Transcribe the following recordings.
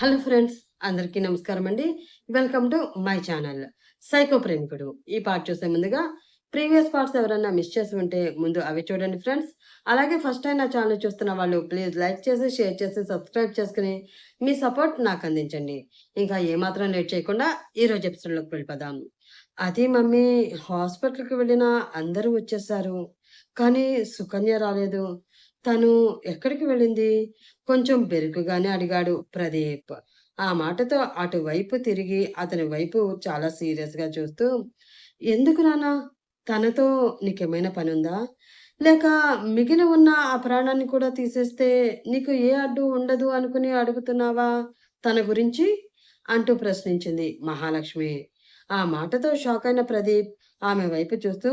Hello friends అందరికీ నమస్కారం అండి. Welcome to my channel psycho ప్రేమికుడు ఈ పార్ట్ చూసే ముందుగా ప్రీవియస్ పార్ట్స్ ఎవరైనా మిస్ చేసి ఉంటే ముందు అవి చూడండి ఫ్రెండ్స్ అలాగే ఫస్ట్ టైం నా ఛానల్ చూస్తున్న వాళ్ళు ప్లీజ్ లైక్ చేసి షేర్ చేసి సబ్స్క్రైబ్ చేసుకుని మీ సపోర్ట్ నాకు అందించండి. ఇంకా ఏమాత్రం లేట్ చేయకుండా ఈ రోజు ఎపిసోడ్లోకి వెళ్ళిపోదాం. అది మమ్మీ హాస్పిటల్కి వెళ్ళిన అందరూ వచ్చేసారు. కానీ సుకన్య రాలేదు. తను ఎక్కడికి వెళ్ళింది? కొంచెం బెరుకుగానే అడిగాడు ప్రదీప్. ఆ మాటతో అటువైపు తిరిగి అతని వైపు చాలా సీరియస్గా చూస్తూ ఎందుకు నానా తనతో నీకేమైనా పని ఉందా లేక మిగిలి ఉన్న ఆ ప్రాణాన్ని కూడా తీసేస్తే నీకు ఏ అడ్డు ఉండదు అనుకుని అడుగుతున్నావా? తన గురించి? అంటూ ప్రశ్నించింది మహాలక్ష్మి. ఆ మాటతో షాక్ అయిన ప్రదీప్ ఆమె వైపు చూస్తూ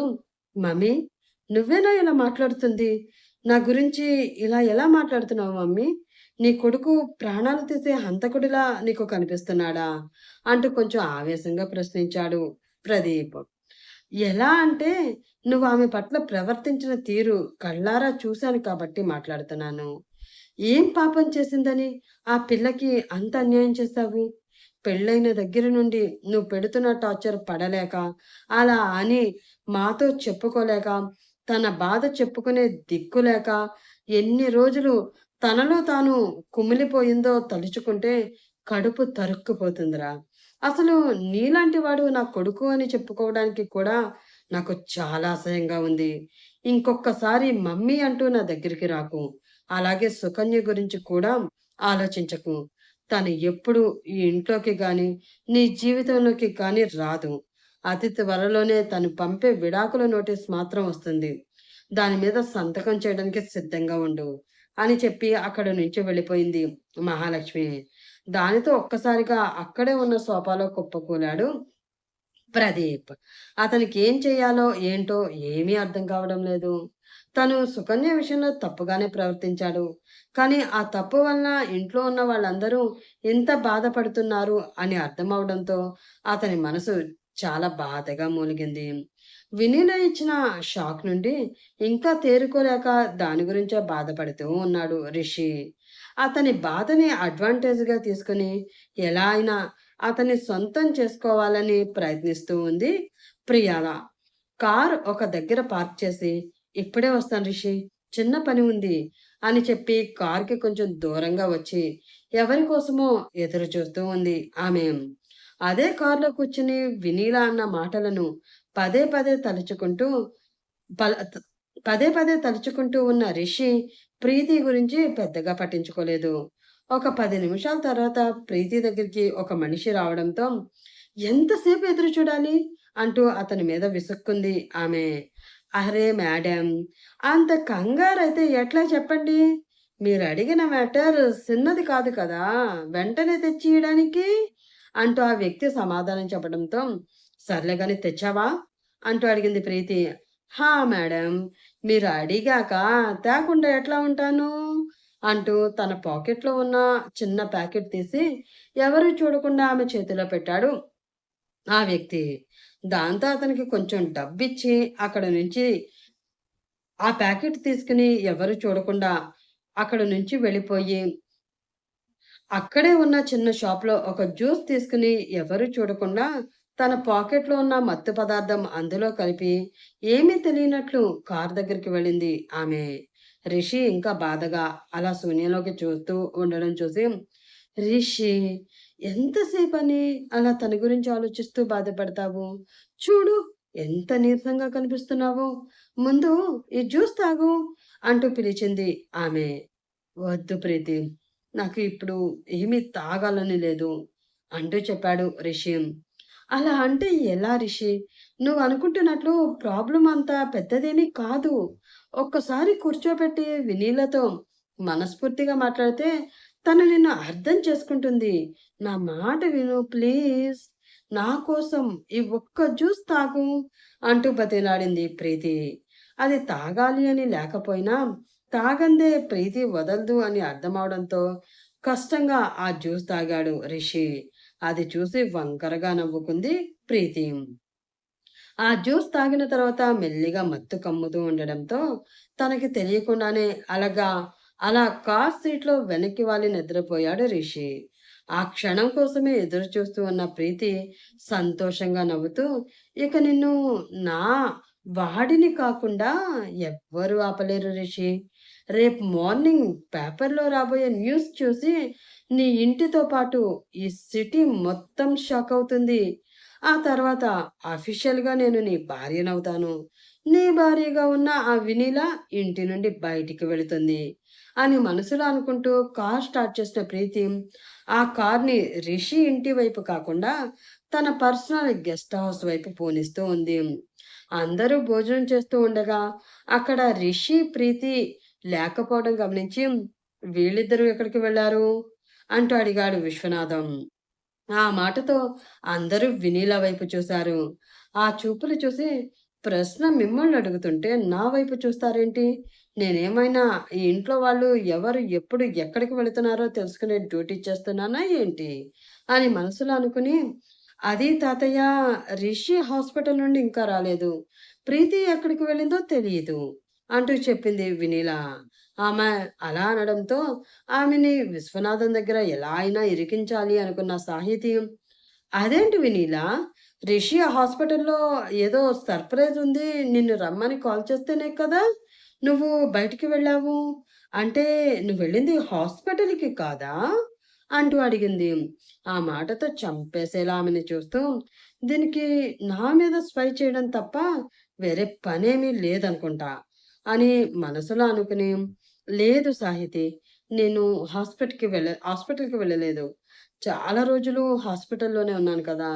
మమ్మీ నువ్వేనా ఇలా మాట్లాడుతుంది? నా గురించి ఇలా ఎలా మాట్లాడుతున్నావు మమ్మీ? నీ కొడుకు ప్రాణాలు తీసే హంతకుడిలా నీకు కనిపిస్తున్నాడా? అంటూ కొంచెం ఆవేశంగా ప్రశ్నించాడు ప్రదీప్. ఎలా అంటే నువ్వు ఆమె పట్ల ప్రవర్తించిన తీరు కళ్ళారా చూశాను కాబట్టి మాట్లాడుతున్నాను. ఏం పాపం చేసిందని? ఆ పిల్లకి అంత అన్యాయం చేస్తావు? పెళ్ళైన దగ్గర నుండి నువ్వు పెడుతున్న టార్చర్ పడలేక అలా అని మాతో చెప్పుకోలేక తన బాధ చెప్పుకునే దిక్కు లేక ఎన్ని రోజులు తనలో తాను కుమిలిపోయిందో తలుచుకుంటే కడుపు తరుక్కుపోతుందిరా. అసలు నీలాంటి వాడు నా కొడుకు అని చెప్పుకోవడానికి కూడా నాకు చాలా అసహ్యంగా ఉంది. ఇంకొకసారి మమ్మీ అంటూ నా దగ్గరికి రాకు. అలాగే సుకన్య గురించి కూడా ఆలోచించకు. తను ఎప్పుడు ఈ ఇంట్లోకి కానీ నీ జీవితంలోకి కానీ రాదు. అతి త్వరలోనే తను పంపే విడాకుల నోటీస్ మాత్రం వస్తుంది. దాని మీద సంతకం చేయడానికి సిద్ధంగా ఉండు. అని చెప్పి అక్కడ నుంచి వెళ్ళిపోయింది మహాలక్ష్మి. దానితో ఒక్కసారిగా అక్కడే ఉన్న సోఫాలో కుప్పకూలాడు ప్రదీప్. అతనికి ఏం చేయాలో ఏంటో ఏమీ అర్థం కావడం లేదు. తను సుకన్య విషయంలో తప్పుగానే ప్రవర్తించాడు. కానీ ఆ తప్పు వలన ఇంట్లో ఉన్న వాళ్ళందరూ ఎంత బాధపడుతున్నారు అని అర్థం అవడంతో అతని మనసు చాలా బాధగా మూలిగింది. వినీల ఇచ్చిన షాక్ నుండి ఇంకా తేరుకోలేక దాని గురించే బాధపడుతూ ఉన్నాడు రిషి. అతని బాధని అడ్వాంటేజ్గా తీసుకుని ఎలా అయినా అతన్ని సొంతం చేసుకోవాలని ప్రయత్నిస్తూ ఉంది ప్రియాల. కార్ ఒక దగ్గర పార్క్ చేసి ఇప్పుడే వస్తాను రిషి చిన్న పని ఉంది అని చెప్పి కార్కి కొంచెం దూరంగా వచ్చి ఎవరి కోసమో ఎదురు చూస్తూ ఉంది ఆమె. అదే కారులో కూర్చుని వినీలా అన్న మాటలను పదే పదే తలుచుకుంటూ పదే పదే తలుచుకుంటూ ఉన్న రిషి ప్రీతి గురించి పెద్దగా పట్టించుకోలేదు. ఒక పది నిమిషాల తర్వాత ప్రీతి దగ్గరికి ఒక మనిషి రావడంతో ఎంతసేపు ఎదురు చూడాలి? అంటూ అతని మీద విసుక్కుంది ఆమె. అరే మేడం అంత కంగారైతే ఎట్లా చెప్పండి? మీరు అడిగిన మ్యాటర్ చిన్నది కాదు కదా వెంటనే తెచ్చి ఇవ్వడానికి అంటూ ఆ వ్యక్తి సమాధానం చెప్పడంతో సర్లే కానీ తెచ్చావా? అంటూ అడిగింది ప్రీతి. హా మేడం మీరు అడిగాక తేకుండా ఎట్లా ఉంటాను? అంటూ తన పాకెట్లో ఉన్న చిన్న ప్యాకెట్ తీసి ఎవరు చూడకుండా ఆమె చేతిలో పెట్టాడు. ఆ వ్యక్తి దాంతో అతనికి కొంచెం డబ్బిచ్చి అక్కడ నుంచి ఆ ప్యాకెట్ తీసుకుని ఎవరు చూడకుండా అక్కడ నుంచి వెళ్ళిపోయి అక్కడే ఉన్న చిన్న షాప్లో ఒక జ్యూస్ తీసుకుని ఎవరు చూడకుండా తన పాకెట్లో ఉన్న మత్తు పదార్థం అందులో కలిపి ఏమీ తెలియనట్లు కారు దగ్గరికి వెళ్ళింది ఆమె. రిషి ఇంకా బాధగా అలా శూన్యంలోకి చూస్తూ ఉండడం చూసి రిషి ఎంతసేపు అని అలా తన గురించి ఆలోచిస్తూ బాధపడతావు? చూడు ఎంత నీరసంగా కనిపిస్తున్నావు. ముందు ఈ జ్యూస్ తాగు అంటూ పిలిచింది ఆమె. వద్దు ప్రీతి నాకు ఇప్పుడు ఏమీ తాగాలని లేదు అంటూ చెప్పాడు రిషి. అలా అంటే ఎలా రిషి? నువ్వు అనుకుంటున్నట్లు ప్రాబ్లం అంత పెద్దదేమీ కాదు. ఒక్కసారి కూర్చోబెట్టి వినీలతో మనస్ఫూర్తిగా మాట్లాడితే తను నిన్ను అర్థం చేసుకుంటుంది. నా మాట విను ప్లీజ్. నా కోసం ఈ ఒక్క జ్యూస్ తాగు అంటూ బతిలాడింది ప్రీతి. అది తాగాలి అని లేకపోయినా తాగందే ప్రీతి వదలదు అని అర్థమవడంతో కష్టంగా ఆ జ్యూస్ తాగాడు రిషి. అది చూసి వంకరగా నవ్వుకుంది ప్రీతి ఆ జ్యూస్ తాగిన తర్వాత మెల్లిగా మత్తు కమ్ముతూ ఉండడంతో తనకి తెలియకుండానే అలాగా అలా కార్ సీట్లో వెనక్కి వాలి నిద్రపోయాడు రిషి. ఆ క్షణం కోసమే ఎదురు చూస్తూ ఉన్న ప్రీతి సంతోషంగా నవ్వుతూ ఇక నిన్ను నా వాడిని కాకుండా ఎవ్వరు ఆపలేరు రిషి. రేపు మార్నింగ్ పేపర్లో రాబోయే న్యూస్ చూసి నీ ఇంటితో పాటు ఈ సిటీ మొత్తం షాక్ అవుతుంది. ఆ తర్వాత అఫీషియల్గా నేను నీ భార్యనవుతాను. నీ భార్యగా ఉన్న ఆ వినీల ఇంటి నుండి బయటికి వెళుతుంది అని మనసులో అనుకుంటూ కార్ స్టార్ట్ చేసిన ప్రీతి ఆ కార్ని రిషి ఇంటి వైపు కాకుండా తన పర్సనల్ గెస్ట్ హౌస్ వైపు పోనిస్తూ ఉంది. అందరూ భోజనం చేస్తూ ఉండగా అక్కడ రిషి ప్రీతి లేకపోవడం గమనించి వీళ్ళిద్దరూ ఎక్కడికి వెళ్ళారు? అంటూ అడిగాడు విశ్వనాథం. ఆ మాటతో అందరూ వినీల వైపు చూశారు. ఆ చూపులు చూసి ప్రశ్న మిమ్మల్ని అడుగుతుంటే నా వైపు చూస్తారేంటి? నేనేమైనా ఈ ఇంట్లో వాళ్ళు ఎవరు ఎప్పుడు ఎక్కడికి వెళుతున్నారో తెలుసుకునే డ్యూటీ చేస్తున్నానా ఏంటి? అని మనసులో అనుకుని అది తాతయ్య రిషి హాస్పిటల్ నుండి ఇంకా రాలేదు. ప్రీతి ఎక్కడికి వెళ్ళిందో తెలియదు అంటూ చెప్పింది వినీల. ఆమె అలా అనడంతో ఆమెని విశ్వనాథం దగ్గర ఎలా అయినా ఇరికించాలి అనుకున్న సాహితీ అదేంటి వినీల? రిషి హాస్పిటల్లో ఏదో సర్ప్రైజ్ ఉంది నిన్ను రమ్మని కాల్ చేస్తేనే కదా నువ్వు బయటికి వెళ్ళావు. అంటే నువ్వు వెళ్ళింది హాస్పిటల్కి కాదా? అంటూ అడిగింది. ఆ మాటతో చంపేసేలా ఆమెని చూస్తూ దీనికి నా మీద స్పై చేయడం తప్ప వేరే పనేమీ లేదనుకుంటా అని మనసులో అనుకుని లేదు సాహితి. నేను హాస్పిటల్కి వెళ్ళ హాస్పిటల్కి వెళ్ళలేదు. చాలా రోజులు హాస్పిటల్లోనే ఉన్నాను కదా.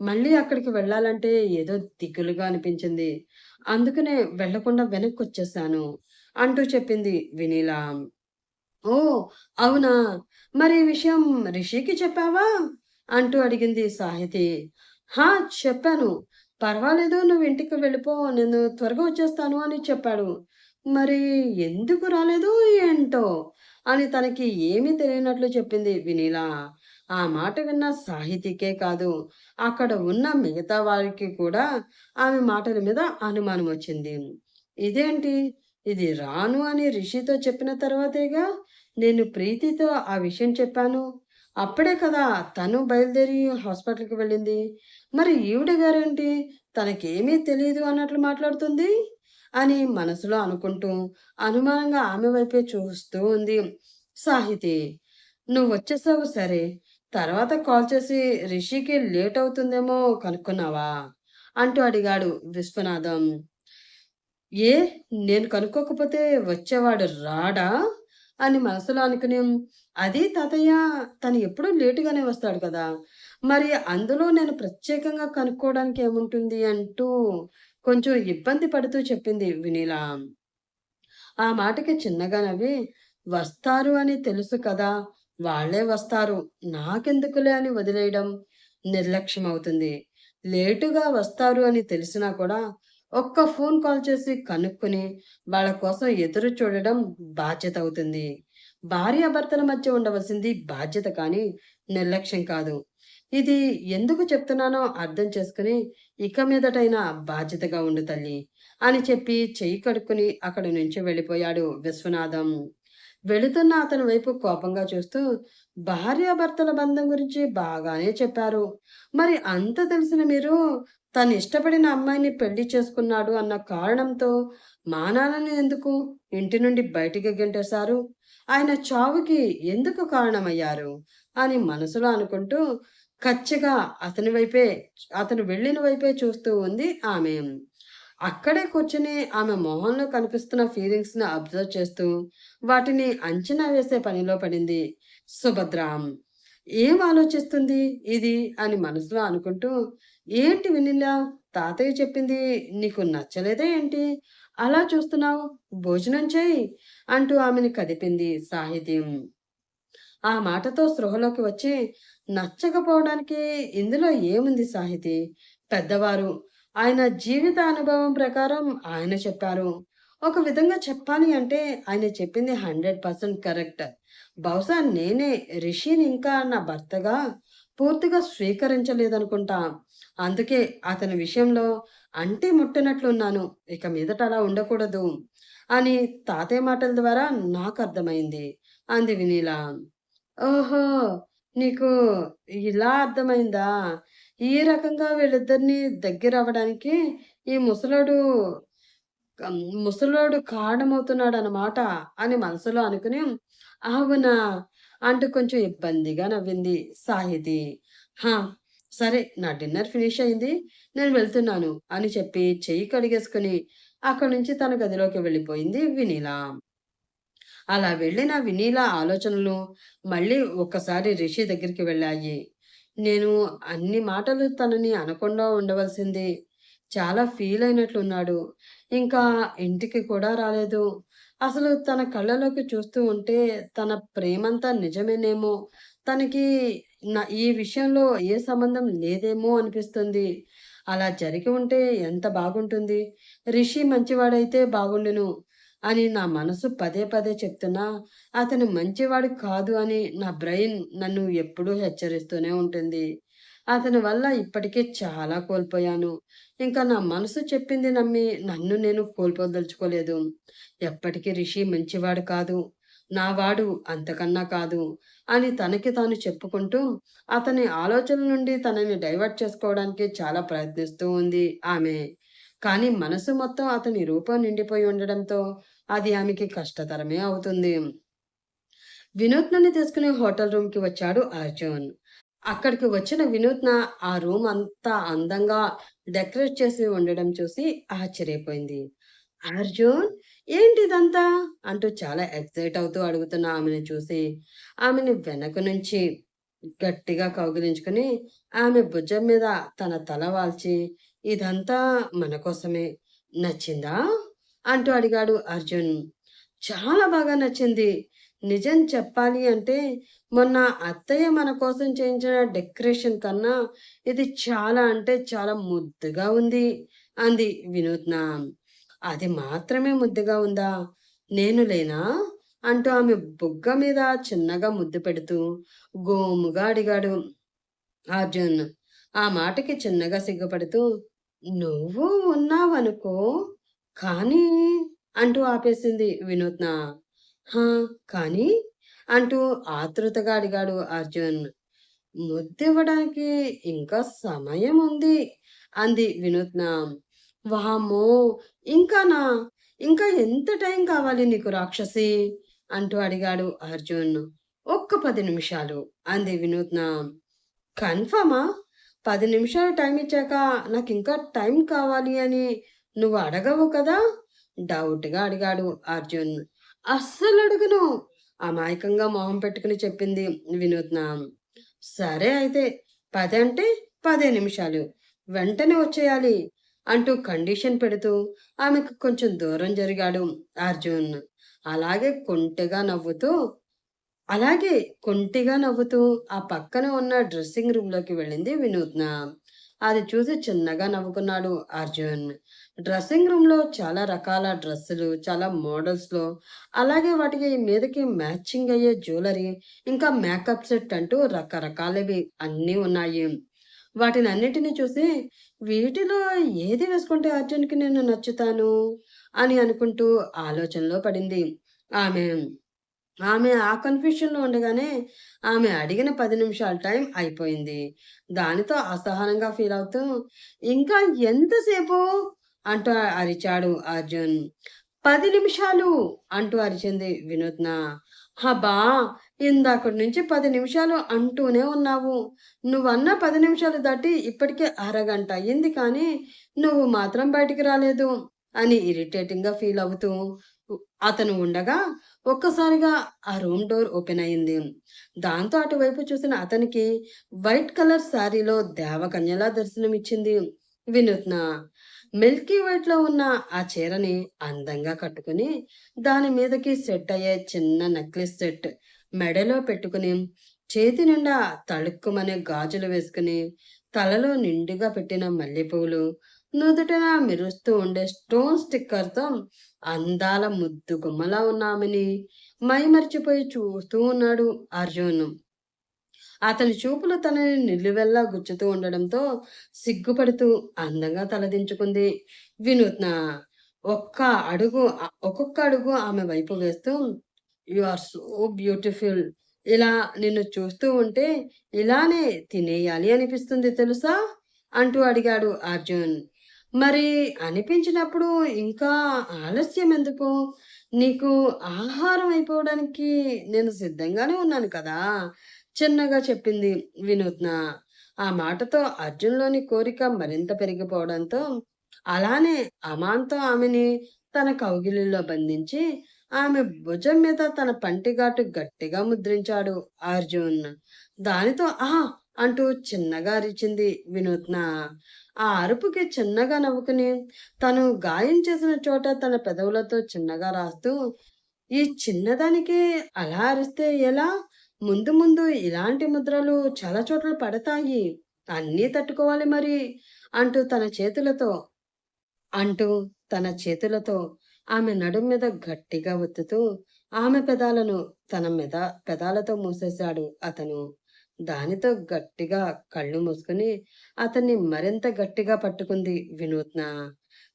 మళ్ళీ అక్కడికి వెళ్ళాలంటే ఏదో దిగులుగా అనిపించింది. అందుకనే వెళ్ళకుండా వెనక్కి వచ్చేసాను అంటూ చెప్పింది వినీలా. ఓ అవునా? మరి ఈ విషయం రిషికి చెప్పావా? అంటూ అడిగింది సాహితి. హా చెప్పాను. పర్వాలేదు నువ్వు ఇంటికి వెళ్ళిపో నేను త్వరగా వచ్చేస్తాను అని చెప్పాడు. మరి ఎందుకు రాలేదు ఏంటో? అని తనకి ఏమీ తెలియనట్లు చెప్పింది వినీల. ఆ మాట విన్న సాహితికే కాదు అక్కడ ఉన్న మిగతా వారికి కూడా ఆమె మాటల మీద అనుమానం వచ్చింది. ఇదేంటి? ఇది రాను అని రిషితో చెప్పిన తర్వాతేగా నేను ప్రీతితో ఆ విషయం చెప్పాను. అప్పుడే కదా తను బయలుదేరి హాస్పిటల్కి వెళ్ళింది. మరి ఈవిడ గారేంటి? తనకేమీ తెలియదు అన్నట్లు మాట్లాడుతుంది? అని మనసులో అనుకుంటూ అనుమానంగా ఆమె వైపే చూస్తూ ఉంది. సాహితి నువ్వు వచ్చేసావు సరే. తర్వాత కాల్ చేసి రిషికి లేట్ అవుతుందేమో కనుక్కున్నావా? అంటూ అడిగాడు విశ్వనాథం. ఏ? నేను కనుక్కోకపోతే వచ్చేవాడు రాడా? అని మనసులో అనుకుని అది తాతయ్య తను ఎప్పుడూ లేటుగానే వస్తాడు కదా. మరి అందులో నేను ప్రత్యేకంగా కనుక్కోవడానికి ఏముంటుంది? అంటూ కొంచెం ఇబ్బంది పడుతూ చెప్పింది వినీల. ఆ మాటకి చిన్నగా నవ్వి వస్తారు అని తెలుసు కదా వాళ్ళే వస్తారు. నాకెందుకులే అని వదిలేయడం నిర్లక్ష్యం అవుతుంది లేటుగా వస్తారు అని తెలిసినా కూడా ఒక్క ఫోన్ కాల్ చేసి కనుక్కొని వాళ్ళ కోసం ఎదురు చూడడం బాధ్యత అవుతుంది భార్యాభర్తల మధ్య ఉండవలసింది బాధ్యత కానీ నిర్లక్ష్యం కాదు. ఇది ఎందుకు చెప్తున్నానో అర్థం చేసుకుని ఇక మీదటైనా బాధ్యతగా ఉండు తల్లి అని చెప్పి చెయ్యి కడుక్కుని అక్కడి నుంచి వెళ్ళిపోయాడు విశ్వనాథం. వెళుతున్న అతని వైపు కోపంగా చూస్తూ భార్యాభర్తల బంధం గురించి బాగానే చెప్పారు. మరి అంత తెలిసిన మీరు తను ఇష్టపడిన అమ్మాయిని పెళ్ళి చేసుకున్నాడు అన్న కారణంతో మానాలని ఎందుకు ఇంటి నుండి బయటికి గెంటేశారు? ఆయన చావుకి ఎందుకు కారణమయ్యారు? అని మనసులో అనుకుంటూ కచ్చిగా అతని వైపే అతను వెళ్ళిన వైపే చూస్తూ ఉంది ఆమె. అక్కడే కూర్చుని ఆమె మొహంలో కనిపిస్తున్న ఫీలింగ్స్ని అబ్జర్వ్ చేస్తూ వాటిని అంచనా వేసే పనిలో పడింది సుభద్ర. ఏం ఆలోచిస్తుంది ఇది అని మనసులో అనుకుంటూ ఏంటి వినిలా తాతయ్య చెప్పింది నీకు నచ్చలేదే ఏంటి? అలా చూస్తున్నావు భోజనం చేయి అంటూ ఆమెని కదిపింది సాహిత్యం. ఆ మాటతో స్పృహలోకి వచ్చి నచ్చకపోవడానికి ఇందులో ఏముంది సాహితి? పెద్దవారు ఆయన జీవిత అనుభవం ప్రకారం ఆయన చెప్పారు. ఒక విధంగా చెప్పాలి అంటే ఆయన చెప్పింది హండ్రెడ్ పర్సెంట్ కరెక్ట్. బహుశా నేనే రిషిని ఇంకా నా భర్తగా పూర్తిగా స్వీకరించలేదనుకుంటా. అందుకే అతని విషయంలో అంటే ముట్టినట్లున్నాను. ఇక మీదట అలా ఉండకూడదు అని తాతయ్య మాటల ద్వారా నాకు అర్థమైంది. అంది వినీలా. ఓహో నీకు ఇలా అర్థమైందా? ఈ రకంగా వీళ్ళిద్దరిని దగ్గరవ్వడానికి ఈ ముసలోడు కం ముసలోడు కారణమవుతున్నాడనమాట అని మనసులో అనుకుని, అవునా! అంటూ కొంచెం ఇబ్బందిగా నవ్వింది సాహితి. హా! సరే నా డిన్నర్ ఫినిష్ అయింది. నేను వెళ్తున్నాను అని చెప్పి చెయ్యి కడిగేసుకొని అక్కడి నుంచి తన గదిలోకి వెళ్ళిపోయింది వెన్నెల. అలా వెళ్ళిన వినీల ఆలోచనలు మళ్ళీ ఒక్కసారి రిషి దగ్గరికి వెళ్ళాయి. నేను అన్ని మాటలు తనని అనకుండా ఉండవలసింది. చాలా ఫీల్ అయినట్లున్నాడు. ఇంకా ఇంటికి కూడా రాలేదు. అసలు తన కళ్ళలోకి చూస్తూ ఉంటే తన ప్రేమంతా నిజమేనేమో! తనకి నా ఈ విషయంలో ఏ సంబంధం లేదేమో అనిపిస్తుంది. అలా జరిగి ఉంటే ఎంత బాగుంటుంది. రిషి మంచివాడైతే బాగుండును అని నా మనసు పదే పదే చెప్తున్నా, అతను మంచివాడు కాదు అని నా బ్రెయిన్ నన్ను ఎప్పుడూ హెచ్చరిస్తూనే ఉంటుంది. అతని వల్ల ఇప్పటికే చాలా కోల్పోయాను. ఇంకా నా మనసు చెప్పింది నమ్మి నన్ను నేను కోల్పోదలుచుకోలేదు. ఎప్పటికీ రిషి మంచివాడు కాదు. నా వాడు అంతకన్నా కాదు అని తనకి తాను చెప్పుకుంటూ అతని ఆలోచన నుండి తనని డైవర్ట్ చేసుకోవడానికి చాలా ప్రయత్నిస్తూ ఉంది ఆమె. కానీ మనసు మొత్తం అతని రూపం నిండిపోయి ఉండడంతో అది ఆమెకి కష్టతరమే అవుతుంది. వినూత్నని తీసుకుని హోటల్ రూమ్‌కి వచ్చాడు అర్జున్. అక్కడికి వచ్చిన వినూత్న ఆ రూమ్ అంతా అందంగా డెకరేట్ చేసి ఉండడం చూసి ఆశ్చర్యపోయింది. అర్జున్ ఏంటిదంతా? అంటూ చాలా ఎక్సైట్ అవుతూ అడుగుతున్న ఆమెని చూసి, ఆమెని వెనక నుంచి గట్టిగా కౌగిలించుకొని, ఆమె భుజం మీద తన తల వాల్చి, ఇదంతా మన కోసమే. నచ్చిందా? అంటూ అడిగాడు అర్జున్. చాలా బాగా నచ్చింది. నిజం చెప్పాలి అంటే, మొన్న అత్తయ్య మన కోసం చేయించిన డెకరేషన్ కన్నా, ఇది చాలా అంటే చాలా ముద్దుగా ఉంది అంది వినూత్న. అది మాత్రమే ముద్దుగా ఉందా? నేను లేనా? అంటూ ఆమె బుగ్గ మీద చిన్నగా ముద్దు పెడుతూ గోముగా అడిగాడు అర్జున్. ఆ మాటకి చిన్నగా సిగ్గుపడుతూ, నువ్వు ఉన్నావనుకో, కానీ అంటూ ఆపేసింది వినూత్న. హా! కానీ? అంటూ ఆతృతగా అడిగాడు అర్జున్. ముద్దివ్వడానికి ఇంకా సమయం ఉంది అంది వినూత్న. వామ్మో! ఇంకానా? ఇంకా ఎంత టైం కావాలి నీకు రాక్షసి? అంటూ అడిగాడు అర్జున్. ఒక్క పది నిమిషాలు అంది వినూత్న. కన్ఫర్మా? పది నిమిషాలు టైం ఇచ్చాక నాకు ఇంకా టైం కావాలి అని నువ్వు అడగవు కదా? డౌట్‌గా అడిగాడు అర్జున్. అస్సలు అడుగును అమాయకంగా మొహం పెట్టుకుని చెప్పింది వినూత్న. సరే అయితే పది అంటే 10 నిమిషాలు. వెంటనే వచ్చేయాలి అంటూ కండిషన్ పెడుతూ ఆమెకు కొంచెం దూరం జరిగాడు అర్జున్. అలాగే కొంటెగా నవ్వుతూ అలాగే కొంటిగా నవ్వుతూ ఆ పక్కన ఉన్న డ్రెస్సింగ్ రూమ్‌లోకి వెళ్ళింది వినూత్న. అది చూసి చిన్నగా నవ్వుకున్నాడు అర్జున్. డ్రెస్సింగ్ రూమ్‌లో చాలా రకాల డ్రెస్సులు, చాలా మోడల్స్‌లో అలాగే వాటికి మీదకి మ్యాచింగ్ అయ్యే జ్యువెలరీ, ఇంకా మేకప్ సెట్ అంటూ రకరకాలవి అన్నీ ఉన్నాయి. వాటిని వాటినన్నిటిని చూసి వీటిలో ఏది వేసుకుంటే అర్జున్‌కి నేను నచ్చుతాను అని అనుకుంటూ ఆలోచనలో పడింది ఆమె. ఆమె ఆ కన్‌ఫ్యూషన్‌లో ఉండగానే ఆమె అడిగిన పది నిమిషాల టైం అయిపోయింది. దానితో అసహనంగా ఫీల్ అవుతూ, ఇంకా ఎంతసేపు? అంటూ అరిచాడు అర్జున్. పది నిమిషాలు అంటూ అరిచింది వినూత్న. అబ్బా! ఇందాకటి నుంచి పది నిమిషాలు అంటూనే ఉన్నావు. నువ్వన్న పది నిమిషాలు దాటి ఇప్పటికే అరగంట అయింది కానీ, నువ్వు మాత్రం బయటికి రాలేదు అని ఇరిటేటింగ్‌గా ఫీల్ అవుతూ అతను ఉండగా ఒక్కసారిగా ఆ రూమ్ డోర్ ఓపెన్ అయింది. దాంతో అటువైపు చూసిన అతనికి వైట్ కలర్ శారీలో దేవకన్యలా దర్శనమిచ్చింది వినూత్న. మిల్కీ వైట్‌లో ఉన్న ఆ చీరని అందంగా కట్టుకొని, దాని మీదకి సెట్ అయ్యే చిన్న నెక్లెస్ సెట్ మెడలో పెట్టుకుని, చేతి నిండా తళుక్కుమనే గాజులు వేసుకుని, తలలో నిండుగా పెట్టిన మల్లెపూలు, నుదుటన మెరుస్తూ ఉండే స్టోన్ స్టిక్కర్‌తో అందాల ముద్దు గుమ్మలా ఉన్నామని మైమర్చిపోయి చూస్తూ ఉన్నాడు అర్జున్. అతని చూపులు తనని నిలువెల్లా గుచ్చుతూ ఉండడంతో సిగ్గుపడుతూ అందంగా తలదించుకుంది వినూత్న. ఒక్క అడుగు ఒక్కొక్క అడుగు ఆమె వైపు వేస్తూ యూ ఆర్ సో బ్యూటిఫుల్ ఇలా నిన్ను చూస్తూ ఉంటే ఇలానే తినేయాలి అనిపిస్తుంది తెలుసా? అంటూ అడిగాడు అర్జున్. మరి అనిపించినప్పుడు ఇంకా ఆలస్యం ఎందుకు? నీకు ఆహారం అయిపోవడానికి నేను సిద్ధంగానే ఉన్నాను కదా! చిన్నగా చెప్పింది వినూత్న. ఆ మాటతో అర్జున్‌లోని కోరిక మరింత పెరిగిపోవడంతో, అలానే అమాన్తో ఆమెని తన కౌగిలిలో బంధించి, ఆమె భుజం మీద తన పంటిగాటు గట్టిగా ముద్రించాడు అర్జున్. దానితో ఆహా! అంటూ చిన్నగా అరిచింది వినూత్న. ఆ అరుపుకి చిన్నగా నవ్వుకుని, తను గాయం చేసిన చోట తన పెదవులతో చిన్నగా రాస్తూ, ఈ చిన్నదానికి అలా అరిస్తే ఎలా? ముందు ముందు ఇలాంటి ముద్రలు చాలా చోట్ల పడతాయి. అన్నీ తట్టుకోవాలి మరి అంటూ తన చేతులతో అంటూ తన చేతులతో ఆమె నడుం మీద గట్టిగా ఒత్తుతూ ఆమె పెదాలను తన మెద పెదాలతో మూసేశాడు అతను. దానితో గట్టిగా కళ్ళు మూసుకుని అతన్ని మరింత గట్టిగా పట్టుకుంది వినూత్న.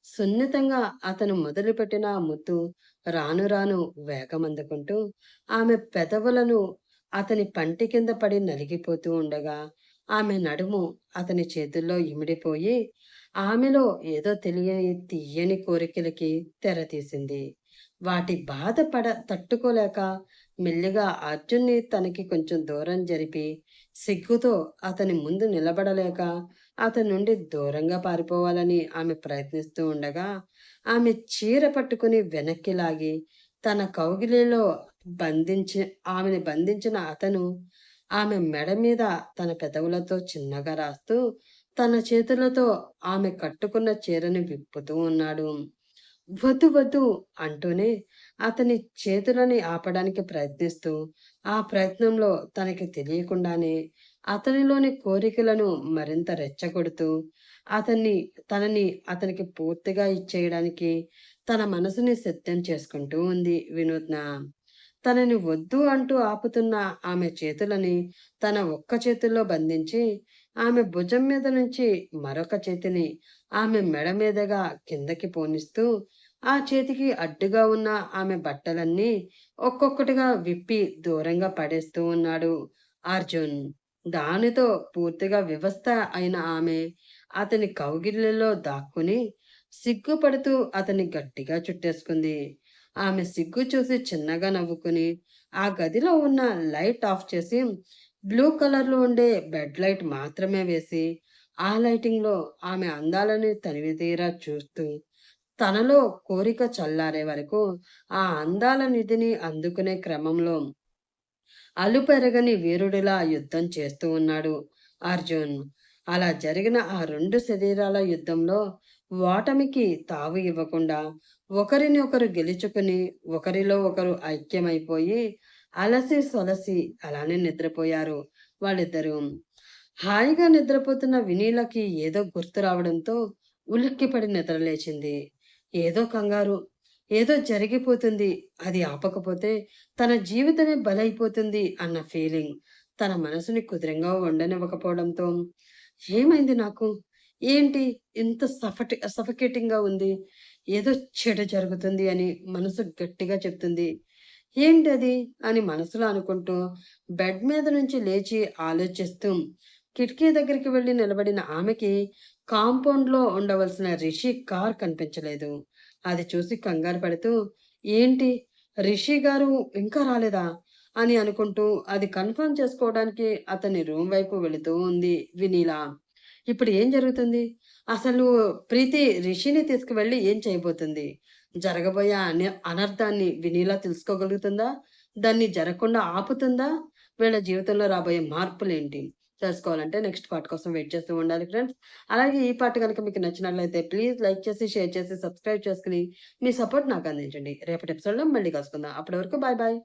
సున్నితంగా అతను మొదలుపెట్టిన ముద్దు రాను రాను వేగమందుకుంటూ ఆమె పెదవులను అతని పంటి కింద పడి నలిగిపోతూ ఉండగా ఆమె నడుము అతని చేతుల్లో ఇమిడిపోయి ఆమెలో ఏదో తెలియని తీయని కోరికలకి తెరతీసింది. వాటి బాధ పడ తట్టుకోలేక మెల్లిగా అర్జున్ని తనకి కొంచెం దూరం జరిపి, సిగ్గుతో అతని ముందు నిలబడలేక అతని నుండి దూరంగా పారిపోవాలని ఆమె ప్రయత్నిస్తూ ఉండగా, ఆమె చీర పట్టుకుని వెనక్కి లాగి తన కౌగిలిలో బంధించి ఆమెను బంధించిన అతను ఆమె మెడ మీద తన పెదవులతో చిన్నగా రాస్తూ, తన చేతులతో ఆమె కట్టుకున్న చీరని విప్పుతూ ఉన్నాడు. వద్దు వద్దు అంటూనే అతని చేతులని ఆపడానికి ప్రయత్నిస్తూ, ఆ ప్రయత్నంలో తనకి తెలియకుండానే అతనిలోని కోరికలను మరింత రెచ్చగొడుతూ, అతన్ని తనని అతనికి పూర్తిగా ఇచ్చేయడానికి తన మనసుని సిద్ధం చేసుకుంటూ ఉంది వినూత్న. తనని వద్దు అంటూ ఆపుతున్న ఆమె చేతులని తన ఒక్క చేతుల్లో బంధించి, ఆమె భుజం మీద నుంచి మరొక చేతిని ఆమె మెడ మీదగా కిందకి పోనిస్తూ, ఆ చేతికి అడ్డుగా ఉన్న ఆమె బట్టలన్నీ ఒక్కొక్కటిగా విప్పి దూరంగా పడేస్తూ ఉన్నాడు అర్జున్. దానితో పూర్తిగా వ్యవస్థ అయిన ఆమె అతని కౌగిళ్ళలో దాక్కుని సిగ్గుపడుతూ అతన్ని గట్టిగా చుట్టేసుకుంది. ఆమె సిగ్గు చూసి చిన్నగా నవ్వుకుని, ఆ గదిలో ఉన్న లైట్ ఆఫ్ చేసి, బ్లూ కలర్‌లో ఉండే బెడ్ లైట్ మాత్రమే వేసి, ఆ లైటింగ్‌లో ఆమె అందాలని తనివితీరా చూస్తూ, తనలో కోరిక చల్లారే వరకు ఆ అందాల నిధిని అందుకునే క్రమంలో అలుపెరగని వీరుడిలా యుద్ధం చేస్తూ ఉన్నాడు అర్జున్. అలా జరిగిన ఆ రెండు శరీరాల యుద్ధంలో ఓటమికి తావు ఇవ్వకుండా ఒకరిని ఒకరు గెలుచుకుని ఒకరిలో ఒకరు ఐక్యమైపోయి అలసి సొలసి అలానే నిద్రపోయారు వాళ్ళిద్దరూ. హాయిగా నిద్రపోతున్న వినీలకి ఏదో గుర్తు రావడంతో ఉలిక్కిపడి నిద్రలేచింది. ఏదో కంగారు. ఏదో జరిగిపోతుంది. అది ఆపకపోతే తన జీవితమే బలైపోతుంది అన్న ఫీలింగ్ తన మనసుని కుదిరంగా ఉండనివ్వకపోవడంతో ఏమైంది నాకు? ఏంటి ఇంత సఫటి సఫకేటింగ్‌గా ఉంది? ఏదో చెడు జరుగుతుంది అని మనసు గట్టిగా చెప్తుంది. ఏంటి అది అని మనసులో అనుకుంటూ బెడ్ మీద నుంచి లేచి ఆలోచిస్తూ కిటికీ దగ్గరికి వెళ్ళి నిలబడిన ఆమెకి కాంపౌండ్‌లో ఉండవలసిన రిషి కార్ కనిపించలేదు. అది చూసి కంగారు పడుతూ ఏంటి? రిషి గారు ఇంకా రాలేదా? అని అనుకుంటూ అది కన్ఫర్మ్ చేసుకోవడానికి అతని రూమ్ వైపు వెళుతూ ఉంది వినీలా ఇప్పుడు ఏం జరుగుతుంది? అసలు ప్రీతి రిషిని తీసుకువెళ్ళి ఏం చేయబోతుంది? జరగబోయే అనే అనర్థాన్ని వినీలా తెలుసుకోగలుగుతుందా? దాన్ని జరగకుండా ఆపుతుందా? వీళ్ళ జీవితంలో రాబోయే మార్పులేంటి? తెలుసుకోవాలంటే నెక్స్ట్ పార్ట్ కోసం వెయిట్ చేస్తూ ఉండాలి ఫ్రెండ్స్. అలాగే ఈ పార్ట్ కనుక మీకు నచ్చినట్లయితే ప్లీజ్ లైక్ చేసి, షేర్ చేసి, సబ్స్క్రైబ్ చేసుకుని మీ సపోర్ట్ నాకు అందించండి. రేపటి ఎపిసోడ్‌లో మళ్ళీ కలుసుకుందాం. అప్పటి వరకు బాయ్ బాయ్.